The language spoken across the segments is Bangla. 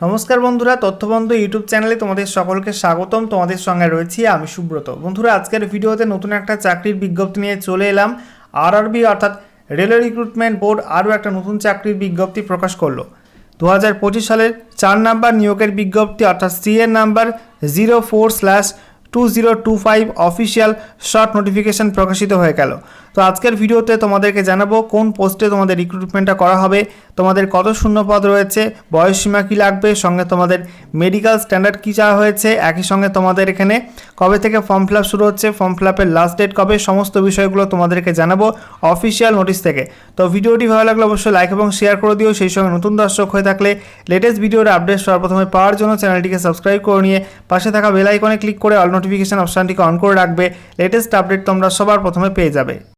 নমস্কার বন্ধুরা, তথ্যবন্ধু ইউটিউব চ্যানেলে তোমাদের সকলকে স্বাগতম। তোমাদের সঙ্গে রয়েছি আমি সুব্রত। বন্ধুরা, আজকের ভিডিওতে নতুন একটা চাকরির বিজ্ঞপ্তি নিয়ে চলে এলাম। আরআরবি অর্থাৎ রেলওয়ে রিক্রুটমেন্ট বোর্ড আরও একটা নতুন চাকরির বিজ্ঞপ্তি প্রকাশ করল। দু হাজার পঁচিশ সালের চার নাম্বার নিয়োগের বিজ্ঞপ্তি অর্থাৎ সিএর number zero four slash two zero two five official short notification প্রকাশিত হয়ে গেল। তো আজকের ভিডিওতে তোমাদেরকে জানাব কোন পোস্টে তোমাদের রিক্রুটমেন্টটা করা হবে। তোমাদের কত শূন্য শূন্যপদ রয়েছে? বয়সসীমা কী লাগবে? সঙ্গে তোমাদের মেডিকেল স্ট্যান্ডার্ড কী চাওয়া হয়েছে? একই সঙ্গে তোমাদের এখানে কবে থেকে ফর্ম ফিল শুরু হচ্ছে? ফর্ম ফিল লাস্ট ডেট কবে? সমস্ত বিষয়গুলো তোমাদেরকে জানাব অফিসিয়াল নোটিশ থেকে। তো ভিডিওটি ভালো লাগলে অবশ্যই লাইক এবং শেয়ার করে দিও। সেই সঙ্গে নতুন দর্শক হয়ে থাকলে লেটেস্ট ভিডিওর আপডেট সর্বপ্রথমে পাওয়ার জন্য চ্যানেলটিকে সাবস্ক্রাইব করে নিয়ে পাশে থাকা বেল আইকনে ক্লিক করে অল নোটিফিকেশন অপশানটিকে অন করে রাখবে। লেটেস্ট আপডেট তোমরা সবার প্রথমে পেয়ে যাবে।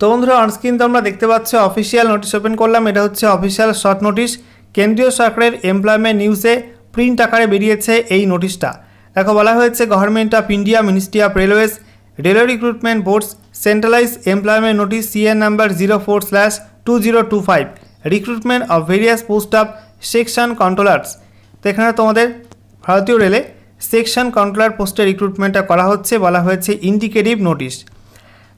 তো বন্ধুরা অনস্ক্রিন তো আমরা দেখতে পাচ্ছি অফিসিয়াল নোটিশ ওপেন করলাম। এটা হচ্ছে অফিসিয়াল শর্ট নোটিশ কেন্দ্রীয় সরকারের এমপ্লয়মেন্ট নিউজে প্রিন্ট আকারে বেরিয়েছে এই নোটিশটা দেখো, বলা হয়েছে government of India ministry of railways railway recruitment boards centralise employment notice CEN number zero four slash two zero two five recruitment of various post of section controllers তো এখানে তোমাদের ভারতীয় রেলে সেকশন কন্ট্রোলার পোস্টে রিক্রুটমেন্টটা করা হচ্ছে, বলা হয়েছে ইন্ডিকেটিভ নোটিশ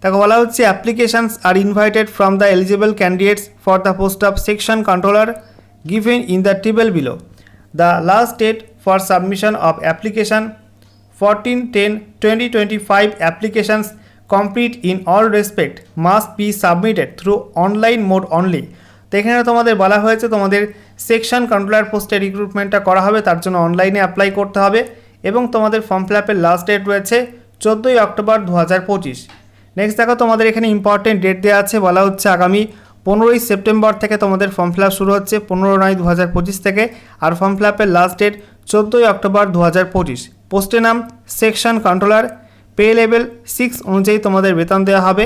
তাকে বলা হচ্ছে applications are invited from the eligible candidates for the post of section controller given in the table below the last date for submission of application fourteen ten twenty twenty five applications complete in all respect must be submitted through online mode only তো এখানে তোমাদের বলা হয়েছে, তোমাদের সেকশন কন্ট্রোলার পোস্টে রিক্রুটমেন্টটা করা হবে, তার জন্য অনলাইনে অ্যাপ্লাই করতে হবে এবং তোমাদের ফর্ম ফিল আপের লাস্ট ডেট রয়েছে চোদ্দোই অক্টোবর দু হাজার পঁচিশ। নেক্সট দেখো, তোমাদের এখানে ইম্পর্টেন্ট ডেট দেওয়া আছে। বলা হচ্ছে আগামী পনেরোই সেপ্টেম্বর থেকে তোমাদের ফর্ম ফিল শুরু হচ্ছে পনেরো নয় দু থেকে। আর ফর্ম ফিল লাস্ট ডেট চোদ্দোই অক্টোবর দু পোস্টের নাম section controller pay level six অনুযায়ী তোমাদের বেতন দেওয়া হবে।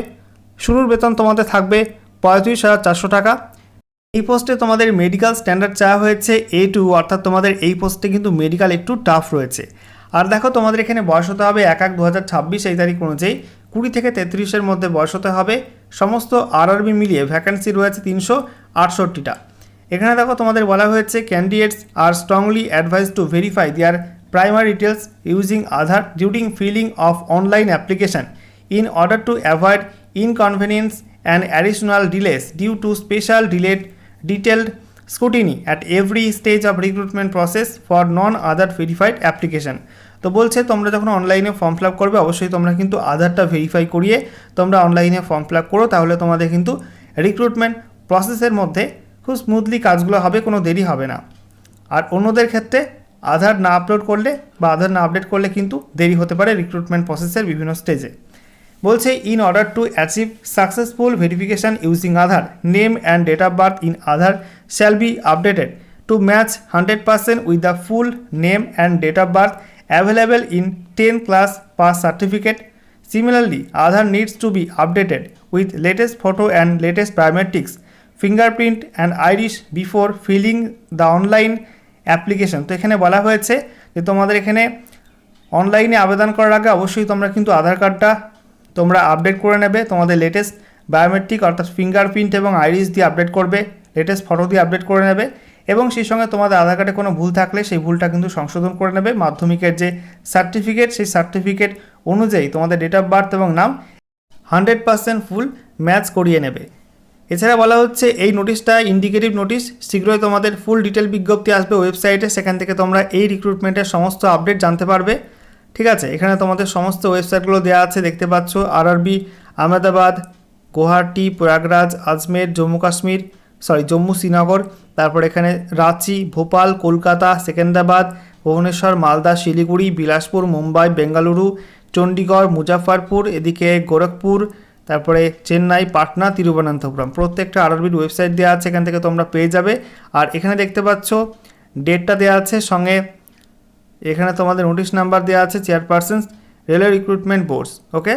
শুরুর বেতন তোমাদের থাকবে পঁয়ত্রিশ হাজার চারশো টাকা। এই পোস্টে তোমাদের মেডিকেল স্ট্যান্ডার্ড চাওয়া হয়েছে এ টু অর্থাৎ তোমাদের এই পোস্টে কিন্তু মেডিকেল একটু টাফ রয়েছে। আর দেখো, তোমাদের এখানে বয়স হতে হবে এক এক দু হাজার ছাব্বিশ, এই তারিখ অনুযায়ী। কুড়ি থেকে তেত্রিশের মধ্যে বয়স হতে হবে। সমস্ত আরআরবি মিলিয়ে ভ্যাকান্সি রয়েছে তিনশো আটষট্টিটা। এখানে দেখো তোমাদের বলা হয়েছে candidates are strongly advised to verify their primary details using Aadhaar during filling of online application in order to avoid inconvenience and additional delays due to special delayed detailed scrutiny at every stage of recruitment process for non-other verified application. তো বলছে, তোমরা যখন অনলাইনে ফর্ম ফিল আপ করবে, অবশ্যই তোমরা কিন্তু আধারটা ভেরিফাই করিয়ে তোমরা অনলাইনে ফর্ম ফিল আপ করো, তাহলে তোমাদের কিন্তু রিক্রুটমেন্ট প্রসেসের মধ্যে খুব স্মুথলি কাজগুলো হবে, কোনো দেরি হবে না। আর অন্যদের ক্ষেত্রে আধার না আপলোড করলে বা আধার না আপডেট করলে কিন্তু দেরি হতে পারে রিক্রুটমেন্ট প্রসেসের বিভিন্ন স্টেজে বলছে in order to achieve successful verification using Aadhaar name and date of birth in Aadhaar shall be updated to match hundred percent with the full name and date of birth available in ten class pass certificate similarly Aadhaar needs to be updated with latest photo and latest biometrics fingerprint and iris before filling the online application তো এখানে বলা হয়েছে যে তোমাদের এখানে অনলাইনে আবেদন করার আগে অবশ্যই তোমরা কিন্তু আধার কার্ডটা তোমরা আপডেট করে নেবে। তোমাদের লেটেস্ট বায়োমেট্রিক অর্থাৎ ফিঙ্গারপ্রিন্ট এবং আইরিস দিয়ে আপডেট করবে লেটেস্ট ফটো দিয়ে আপডেট করে নেবে। এবং সেই সঙ্গে তোমাদের আধার কার্ডে কোনো ভুল থাকলে সেই ভুলটা কিন্তু সংশোধন করে নেবে। মাধ্যমিকের যে সার্টিফিকেট সেই সার্টিফিকেট অনুযায়ী তোমাদের ডেট অফ বার্থ এবং নাম হান্ড্রেড পার্সেন্ট ফুল ম্যাচ করিয়ে নেবে। এছাড়া বলা হচ্ছে, এই নোটিশটা ইন্ডিকেটিভ নোটিশ শীঘ্রই তোমাদের ফুল ডিটেল বিজ্ঞপ্তি আসবে ওয়েবসাইটে সেখান থেকে তোমরা এই রিক্রুটমেন্টের সমস্ত আপডেট জানতে পারবে। ঠিক আছে, এখানে তোমাদের সমস্ত ওয়েবসাইটগুলো দেওয়া আছে, দেখতে পাচ্ছ আরআরবি আহমেদাবাদ, গুয়াহাটি, প্রয়াগরাজ, আজমের, জম্মু কাশ্মীর সরি জম্মু শ্রীনগর তারপর এখানে রাঁচি, ভোপাল, কলকাতা সেকেন্দ্রাবাদ ভুবনেশ্বর, মালদা, শিলিগুড়ি, বিলাসপুর, মুম্বাই, বেঙ্গালুরু চণ্ডীগড় মুজাফরপুর এদিকে গোরখপুর, তারপরে চেন্নাই, পাটনা, তিরুবনন্তপুরম। প্রত্যেকটা আরবির ওয়েবসাইট দেওয়া আছে, এখান থেকে তোমরা পেয়ে যাবে। আর এখানে দেখতে পাচ্ছ ডেটটা দেওয়া আছে সঙ্গে এখানে তোমাদের নোটিশ নাম্বার দেওয়া আছে chairperson railway recruitment boards okay